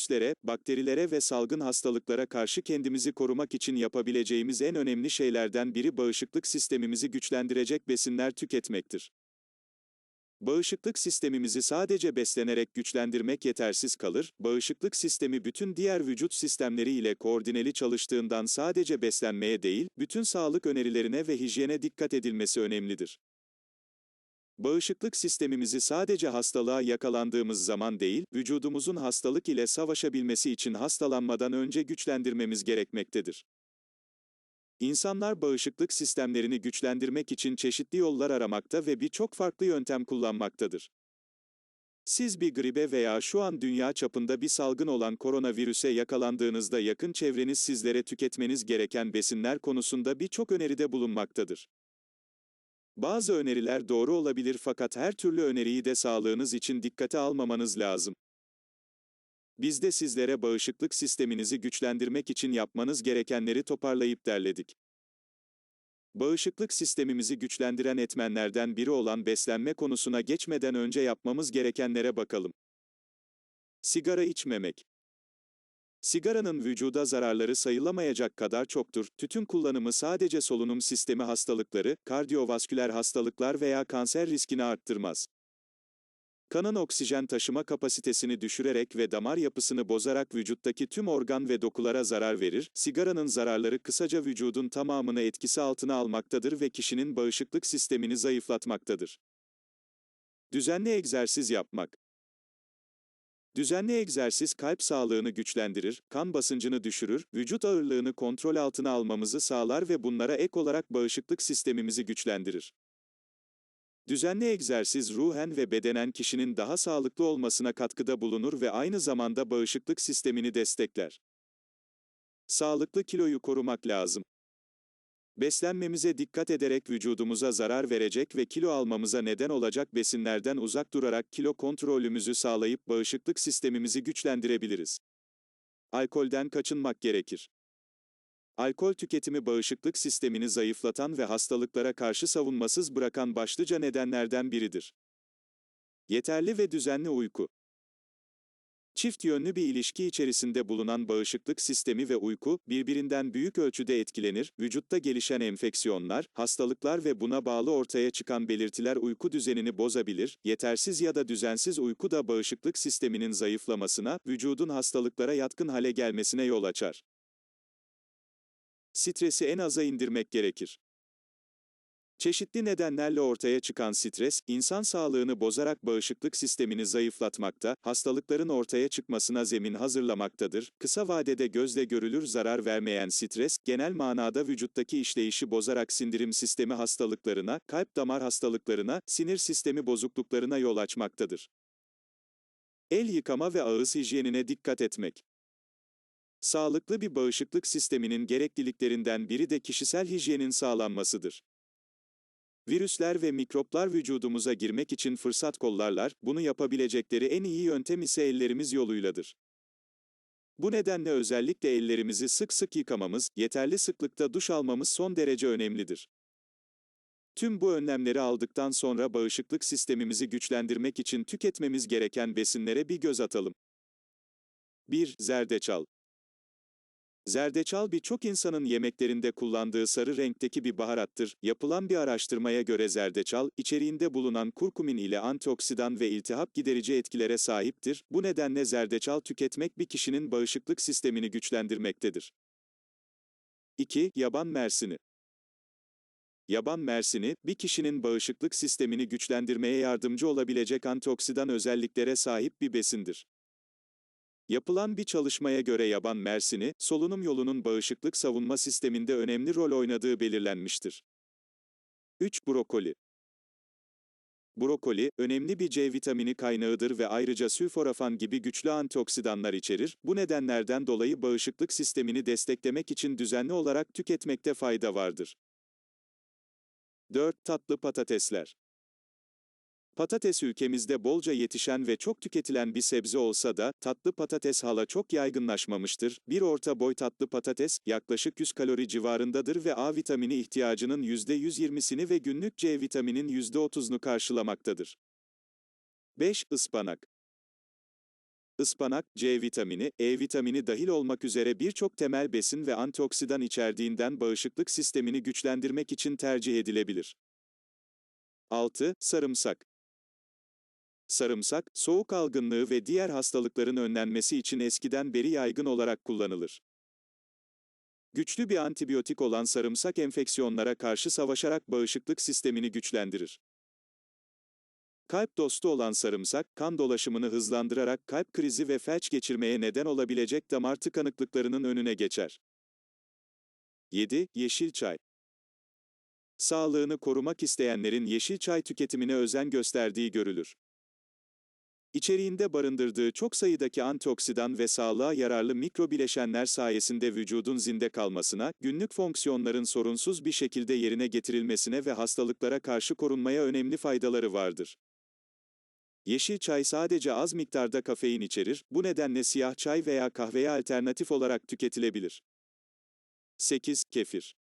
Virüslere, bakterilere ve salgın hastalıklara karşı kendimizi korumak için yapabileceğimiz en önemli şeylerden biri bağışıklık sistemimizi güçlendirecek besinler tüketmektir. Bağışıklık sistemimizi sadece beslenerek güçlendirmek yetersiz kalır, bağışıklık sistemi bütün diğer vücut sistemleri ile koordineli çalıştığından sadece beslenmeye değil, bütün sağlık önerilerine ve hijyene dikkat edilmesi önemlidir. Bağışıklık sistemimizi sadece hastalığa yakalandığımız zaman değil, vücudumuzun hastalık ile savaşabilmesi için hastalanmadan önce güçlendirmemiz gerekmektedir. İnsanlar bağışıklık sistemlerini güçlendirmek için çeşitli yollar aramakta ve birçok farklı yöntem kullanmaktadır. Siz bir gribe veya şu an dünya çapında bir salgın olan koronavirüse yakalandığınızda yakın çevreniz sizlere tüketmeniz gereken besinler konusunda birçok öneride bulunmaktadır. Bazı öneriler doğru olabilir fakat her türlü öneriyi de sağlığınız için dikkate almamanız lazım. Biz de sizlere bağışıklık sisteminizi güçlendirmek için yapmanız gerekenleri toparlayıp derledik. Bağışıklık sistemimizi güçlendiren etmenlerden biri olan beslenme konusuna geçmeden önce yapmamız gerekenlere bakalım. Sigara içmemek. Sigaranın vücuda zararları sayılamayacak kadar çoktur. Tütün kullanımı sadece solunum sistemi hastalıkları, kardiyovasküler hastalıklar veya kanser riskini arttırmaz. Kanın oksijen taşıma kapasitesini düşürerek ve damar yapısını bozarak vücuttaki tüm organ ve dokulara zarar verir. Sigaranın zararları kısaca vücudun tamamını etkisi altına almaktadır ve kişinin bağışıklık sistemini zayıflatmaktadır. Düzenli egzersiz yapmak Düzenli egzersiz kalp sağlığını güçlendirir, kan basıncını düşürür, vücut ağırlığını kontrol altına almamızı sağlar ve bunlara ek olarak bağışıklık sistemimizi güçlendirir. Düzenli egzersiz ruhen ve bedenen kişinin daha sağlıklı olmasına katkıda bulunur ve aynı zamanda bağışıklık sistemini destekler. Sağlıklı kiloyu korumak lazım. Beslenmemize dikkat ederek vücudumuza zarar verecek ve kilo almamıza neden olacak besinlerden uzak durarak kilo kontrolümüzü sağlayıp bağışıklık sistemimizi güçlendirebiliriz. Alkolden kaçınmak gerekir. Alkol tüketimi bağışıklık sistemini zayıflatan ve hastalıklara karşı savunmasız bırakan başlıca nedenlerden biridir. Yeterli ve düzenli uyku. Çift yönlü bir ilişki içerisinde bulunan bağışıklık sistemi ve uyku, birbirinden büyük ölçüde etkilenir, vücutta gelişen enfeksiyonlar, hastalıklar ve buna bağlı ortaya çıkan belirtiler uyku düzenini bozabilir, yetersiz ya da düzensiz uyku da bağışıklık sisteminin zayıflamasına, vücudun hastalıklara yatkın hale gelmesine yol açar. Stresi en aza indirmek gerekir. Çeşitli nedenlerle ortaya çıkan stres, insan sağlığını bozarak bağışıklık sistemini zayıflatmakta, hastalıkların ortaya çıkmasına zemin hazırlamaktadır. Kısa vadede gözle görülür zarar vermeyen stres, genel manada vücuttaki işleyişi bozarak sindirim sistemi hastalıklarına, kalp damar hastalıklarına, sinir sistemi bozukluklarına yol açmaktadır. El yıkama ve ağız hijyenine dikkat etmek. Sağlıklı bir bağışıklık sisteminin gerekliliklerinden biri de kişisel hijyenin sağlanmasıdır. Virüsler ve mikroplar vücudumuza girmek için fırsat kollarlar, bunu yapabilecekleri en iyi yöntem ise ellerimiz yoluyladır. Bu nedenle özellikle ellerimizi sık sık yıkamamız, yeterli sıklıkta duş almamız son derece önemlidir. Tüm bu önlemleri aldıktan sonra bağışıklık sistemimizi güçlendirmek için tüketmemiz gereken besinlere bir göz atalım. 1. Zerdeçal Zerdeçal birçok insanın yemeklerinde kullandığı sarı renkteki bir baharattır. Yapılan bir araştırmaya göre zerdeçal, içeriğinde bulunan kurkumin ile antioksidan ve iltihap giderici etkilere sahiptir. Bu nedenle zerdeçal tüketmek bir kişinin bağışıklık sistemini güçlendirmektedir. 2. Yaban mersini Yaban mersini, bir kişinin bağışıklık sistemini güçlendirmeye yardımcı olabilecek antioksidan özelliklere sahip bir besindir. Yapılan bir çalışmaya göre yaban mersini, solunum yolunun bağışıklık savunma sisteminde önemli rol oynadığı belirlenmiştir. 3. Brokoli Brokoli, önemli bir C vitamini kaynağıdır ve ayrıca sülforafan gibi güçlü antioksidanlar içerir. Bu nedenlerden dolayı bağışıklık sistemini desteklemek için düzenli olarak tüketmekte fayda vardır. 4. Tatlı patatesler Patates ülkemizde bolca yetişen ve çok tüketilen bir sebze olsa da, tatlı patates hala çok yaygınlaşmamıştır. Bir orta boy tatlı patates, yaklaşık 100 kalori civarındadır ve A vitamini ihtiyacının %120'sini ve günlük C vitaminin %30'unu karşılamaktadır. 5. Ispanak ıspanak, C vitamini, E vitamini dahil olmak üzere birçok temel besin ve antioksidan içerdiğinden bağışıklık sistemini güçlendirmek için tercih edilebilir. 6. Sarımsak Sarımsak, soğuk algınlığı ve diğer hastalıkların önlenmesi için eskiden beri yaygın olarak kullanılır. Güçlü bir antibiyotik olan sarımsak enfeksiyonlara karşı savaşarak bağışıklık sistemini güçlendirir. Kalp dostu olan sarımsak, kan dolaşımını hızlandırarak kalp krizi ve felç geçirmeye neden olabilecek damar tıkanıklıklarının önüne geçer. 7. Yeşil çay Sağlığını korumak isteyenlerin yeşil çay tüketimine özen gösterdiği görülür. İçeriğinde barındırdığı çok sayıdaki antioksidan ve sağlığa yararlı mikrobileşenler sayesinde vücudun zinde kalmasına, günlük fonksiyonların sorunsuz bir şekilde yerine getirilmesine ve hastalıklara karşı korunmaya önemli faydaları vardır. Yeşil çay sadece az miktarda kafein içerir, bu nedenle siyah çay veya kahveye alternatif olarak tüketilebilir. 8. Kefir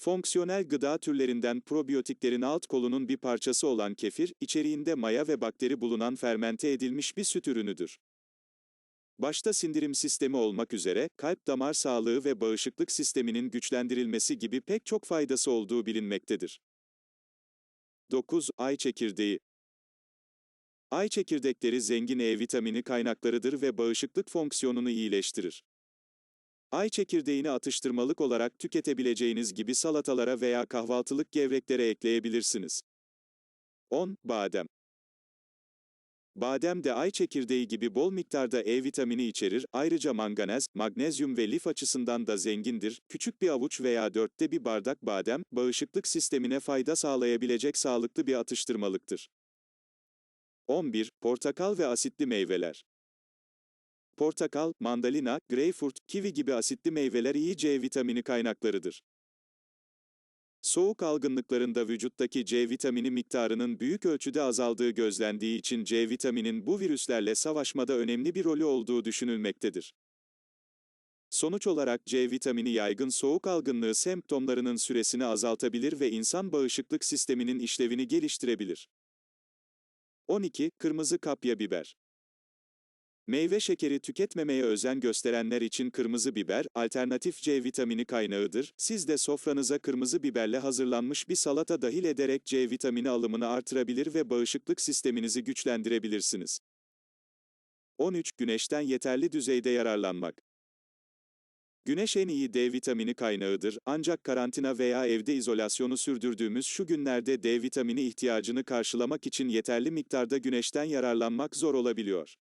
Fonksiyonel gıda türlerinden probiyotiklerin alt kolunun bir parçası olan kefir, içeriğinde maya ve bakteri bulunan fermente edilmiş bir süt ürünüdür. Başta sindirim sistemi olmak üzere, kalp damar sağlığı ve bağışıklık sisteminin güçlendirilmesi gibi pek çok faydası olduğu bilinmektedir. 9. Ay çekirdeği Ay çekirdekleri zengin E vitamini kaynaklarıdır ve bağışıklık fonksiyonunu iyileştirir. Ay çekirdeğini atıştırmalık olarak tüketebileceğiniz gibi salatalara veya kahvaltılık gevreklere ekleyebilirsiniz. 10. Badem Badem de ay çekirdeği gibi bol miktarda E vitamini içerir, ayrıca manganez, magnezyum ve lif açısından da zengindir. Küçük bir avuç veya dörtte bir bardak badem, bağışıklık sistemine fayda sağlayabilecek sağlıklı bir atıştırmalıktır. 11. Portakal ve asitli meyveler Portakal, mandalina, greyfurt, kivi gibi asitli meyveler iyi C vitamini kaynaklarıdır. Soğuk algınlıklarında vücuttaki C vitamini miktarının büyük ölçüde azaldığı gözlendiği için C vitaminin bu virüslerle savaşmada önemli bir rolü olduğu düşünülmektedir. Sonuç olarak C vitamini yaygın soğuk algınlığı semptomlarının süresini azaltabilir ve insan bağışıklık sisteminin işlevini geliştirebilir. 12. Kırmızı kapya biber Meyve şekeri tüketmemeye özen gösterenler için kırmızı biber, alternatif C vitamini kaynağıdır. Siz de sofranıza kırmızı biberle hazırlanmış bir salata dahil ederek C vitamini alımını artırabilir ve bağışıklık sisteminizi güçlendirebilirsiniz. 13. Güneşten yeterli düzeyde yararlanmak. Güneş en iyi D vitamini kaynağıdır, ancak karantina veya evde izolasyonu sürdürdüğümüz şu günlerde D vitamini ihtiyacını karşılamak için yeterli miktarda güneşten yararlanmak zor olabiliyor.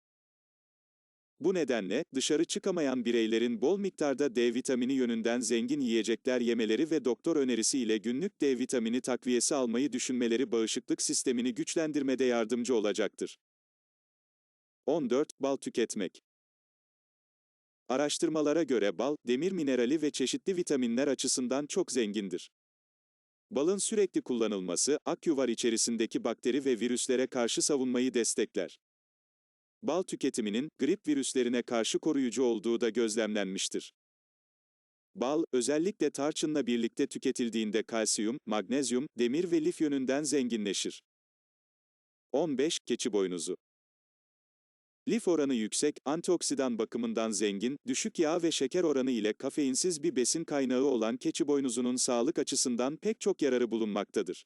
Bu nedenle, dışarı çıkamayan bireylerin bol miktarda D vitamini yönünden zengin yiyecekler yemeleri ve doktor önerisi ile günlük D vitamini takviyesi almayı düşünmeleri bağışıklık sistemini güçlendirmede yardımcı olacaktır. 14. Bal tüketmek Araştırmalara göre bal, demir minerali ve çeşitli vitaminler açısından çok zengindir. Balın sürekli kullanılması, akyuvar içerisindeki bakteri ve virüslere karşı savunmayı destekler. Bal tüketiminin, grip virüslerine karşı koruyucu olduğu da gözlemlenmiştir. Bal, özellikle tarçınla birlikte tüketildiğinde kalsiyum, magnezyum, demir ve lif yönünden zenginleşir. 15. Keçi boynuzu Lif oranı yüksek, antioksidan bakımından zengin, düşük yağ ve şeker oranı ile kafeinsiz bir besin kaynağı olan keçi boynuzunun sağlık açısından pek çok yararı bulunmaktadır.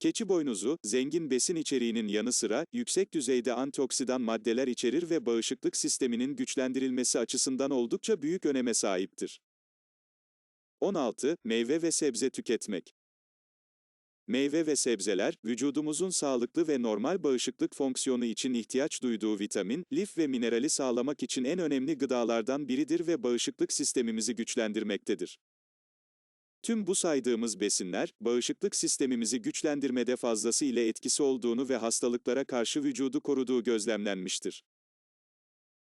Keçi boynuzu, zengin besin içeriğinin yanı sıra, yüksek düzeyde antioksidan maddeler içerir ve bağışıklık sisteminin güçlendirilmesi açısından oldukça büyük öneme sahiptir. 16. Meyve ve sebze tüketmek. Meyve ve sebzeler, vücudumuzun sağlıklı ve normal bağışıklık fonksiyonu için ihtiyaç duyduğu vitamin, lif ve minerali sağlamak için en önemli gıdalardan biridir ve bağışıklık sistemimizi güçlendirmektedir. Tüm bu saydığımız besinler, bağışıklık sistemimizi güçlendirmede fazlasıyla etkisi olduğunu ve hastalıklara karşı vücudu koruduğu gözlemlenmiştir.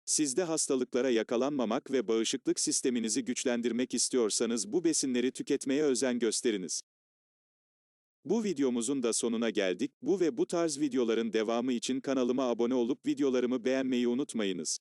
Siz de hastalıklara yakalanmamak ve bağışıklık sisteminizi güçlendirmek istiyorsanız bu besinleri tüketmeye özen gösteriniz. Bu videomuzun da sonuna geldik. Bu ve bu tarz videoların devamı için kanalıma abone olup videolarımı beğenmeyi unutmayınız.